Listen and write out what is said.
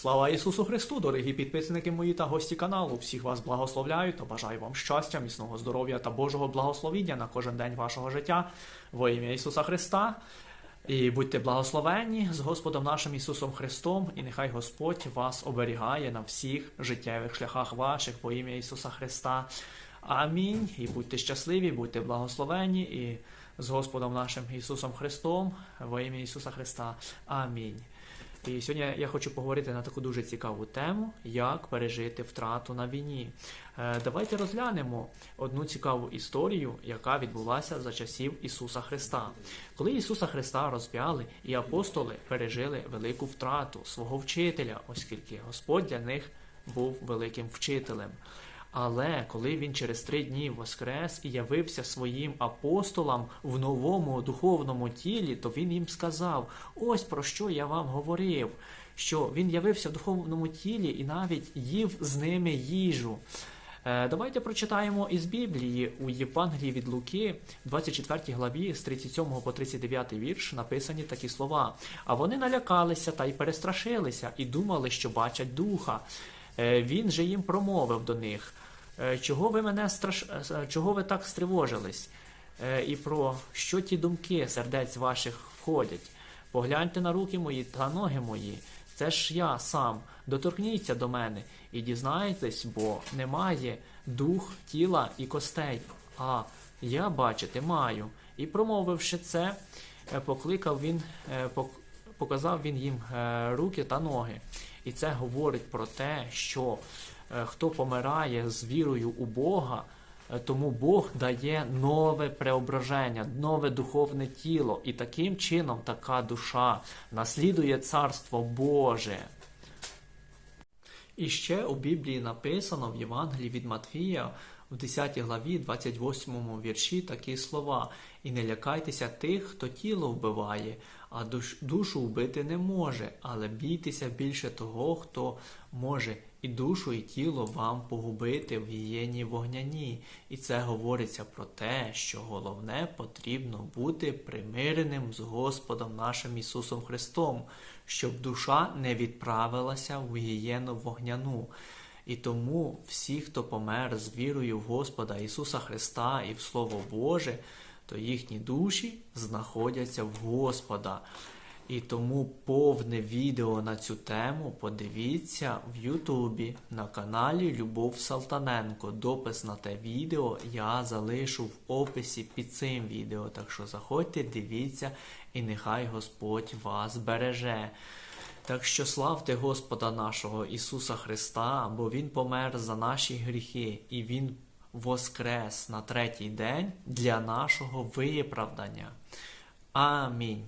Слава Ісусу Христу, дорогі підписники мої та гості каналу. Всіх вас благословляю та бажаю вам щастя, міцного здоров'я та Божого благословіння на кожен день вашого життя во ім'я Ісуса Христа. І будьте благословенні з Господом нашим Ісусом Христом, і нехай Господь вас оберігає на всіх життєвих шляхах ваших во ім'я Ісуса Христа. Амінь. І будьте щасливі, будьте благословенні і з Господом нашим Ісусом Христом во ім'я Ісуса Христа. Амінь. І сьогодні я хочу поговорити на таку дуже цікаву тему, як пережити втрату на війні. Е, Давайте розглянемо одну цікаву історію, яка відбулася за часів Ісуса Христа. Коли Ісуса Христа розп'яли, і апостоли пережили велику втрату свого вчителя, оскільки Господь для них був великим вчителем. Але коли він через три дні воскрес і явився своїм апостолам в новому духовному тілі, то він їм сказав: ось про що я вам говорив, що він явився в духовному тілі і навіть їв з ними їжу. Е, Давайте прочитаємо із Біблії у Євангелії від Луки, 24 главі, з 37 по 39 вірш, написані такі слова. А вони налякалися та й перестрашилися, і думали, що бачать духа. Е, Він же їм промовив до них. «Е, Чого ви мене страш... е, чого ви так стривожились? І про що ті думки сердець ваших входять? Погляньте на руки мої та ноги мої. Це ж я сам. Доторкніться до мене і дізнаєтесь, бо немає дух, тіла і костей. А я бачити маю. І промовивши це, покликав він, показав він їм руки та ноги. І це говорить про те, що е, хто помирає з вірою у Бога, е, тому Бог дає нове преображення, нове духовне тіло. І таким чином така душа наслідує Царство Боже. І ще у Біблії написано в Євангелії від Матфія в 10 главі, 28 вірші такі слова: І не лякайтеся тих, хто тіло вбиває, а душ, душу вбити не може, але бійтеся більше того, хто може і душу, і тіло вам погубити в гієні вогняні. І це говориться про те, що головне потрібно бути примиреним з Господом нашим Ісусом Христом, щоб душа не відправилася в гієну вогняну. І тому всі, хто помер з вірою в Господа Ісуса Христа і в Слово Боже, то їхні душі знаходяться в Господа. І тому повне відео на цю тему подивіться в Ютубі на каналі Любов Салтаненко. Допис на те відео я залишу в описі під цим відео. Так що заходьте, дивіться, і нехай Господь вас береже. Так що славте Господа нашого Ісуса Христа, бо Він помер за наші гріхи, і Він воскрес на третій день для нашого виправдання. Амінь.